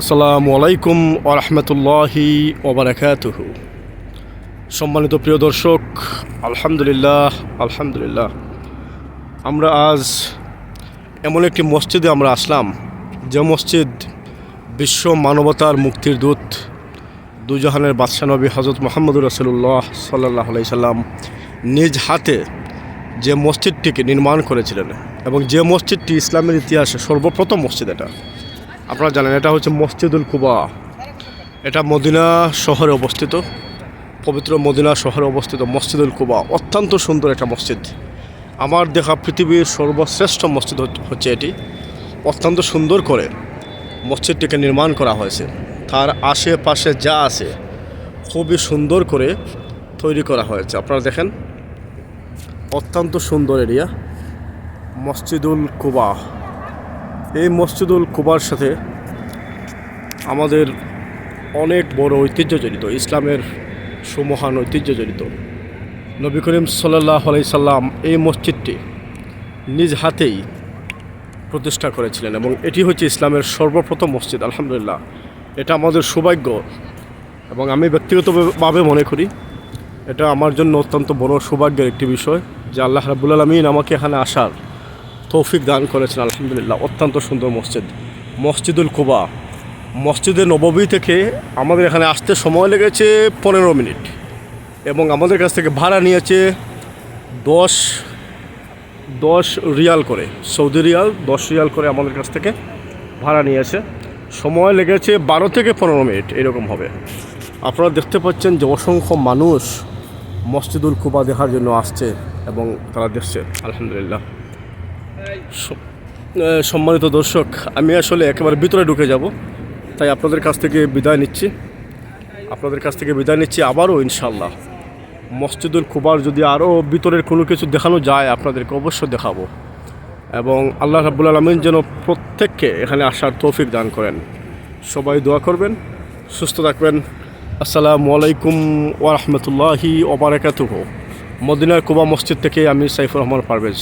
আসসালামু আলাইকুম ওরহমতুল্লাহি ওবরাকাতুহু সম্মানিত প্রিয় দর্শক, আলহামদুলিল্লাহ আলহামদুলিল্লাহ। আমরা আজ এমন একটি মসজিদে আমরা আসলাম, যে মসজিদ বিশ্ব মানবতার মুক্তির দূত, দুজাহানের বাদশাহ নবী হজরত মোহাম্মদুর রসুল্লাহ সাল্লাহ আলাই সাল্লাম নিজ হাতে যে মসজিদটিকে নির্মাণ করেছিলেন এবং যে মসজিদটি ইসলামের ইতিহাসে সর্বপ্রথম মসজিদ এটা। আপনারা জানেন, এটা হচ্ছে মসজিদুল কুবা। এটা মদিনা শহরে অবস্থিত, পবিত্র মদিনা শহরে অবস্থিত মসজিদুল কুবা। অত্যন্ত সুন্দর একটা মসজিদ। আমার দেখা পৃথিবীর সর্বশ্রেষ্ঠ মসজিদ হচ্ছে এটি। অত্যন্ত সুন্দর করে মসজিদটিকে নির্মাণ করা হয়েছে। তার আশেপাশে যা আছে, খুবই সুন্দর করে তৈরি করা হয়েছে। আপনারা দেখেন, অত্যন্ত সুন্দর এরিয়া, মসজিদুল কুবা। এই মসজিদুল কুবার সাথে আমাদের অনেক বড় ঐতিহ্য জড়িত ইসলামের সুমহান ঐতিহ্য জড়িত নবী করিম সাল্লাহ সাল্লাম এই মসজিদটি নিজ হাতেই প্রতিষ্ঠা করেছিলেন এবং এটি হচ্ছে ইসলামের সর্বপ্রথম মসজিদ, আলহামদুলিল্লাহ। এটা আমাদের সৌভাগ্য এবং আমি ব্যক্তিগতভাবে মনে করি এটা আমার জন্য অত্যন্ত বড় সৌভাগ্যের একটি বিষয় যে আল্লাহ রাবুল আলমিন আমাকে এখানে আসার তৌফিক দান করেছেন, আলহামদুলিল্লাহ। অত্যন্ত সুন্দর মসজিদ। মসজিদুল কুবা। মসজিদে নববী থেকে আমাদের এখানে আসতে সময় লেগেছে পনেরো মিনিট এবং আমাদের কাছ থেকে ভাড়া নিয়েছে দশ দশ রিয়াল করে, সৌদি রিয়াল, দশ রিয়াল করে আমাদের কাছ থেকে ভাড়া নিয়েছে। সময় লেগেছে বারো থেকে পনেরো মিনিট, এরকম হবে। আপনারা দেখতে পাচ্ছেন যে অসংখ্য মানুষ মসজিদুল কুবা দেখার জন্য আসছে এবং তারা দেখছে, আলহামদুলিল্লাহ। সম্মানিত দর্শক, আমি আসলে একেবারে ভিতরে ঢুকে যাব, তাই আপনাদের কাছ থেকে বিদায় নিচ্ছি। আপনাদের কাছ থেকে বিদায় নিচ্ছি আবারও ইনশাল্লাহ মসজিদুল কুবার যদি আরও ভিতরের কোনো কিছু দেখানো যায়, আপনাদেরকে অবশ্যই দেখাবো। এবং আল্লাহ রাবুল আলমিন যেন প্রত্যেককে এখানে আসার তৌফিক দান করেন। সবাই দোয়া করবেন, সুস্থ থাকবেন। আসসালামু আলাইকুম ওরহমতুল্লাহি ওবরাকাতুহ মদিনার কুবা মসজিদ থেকে আমি সাইফুর রহমান পারভেজ।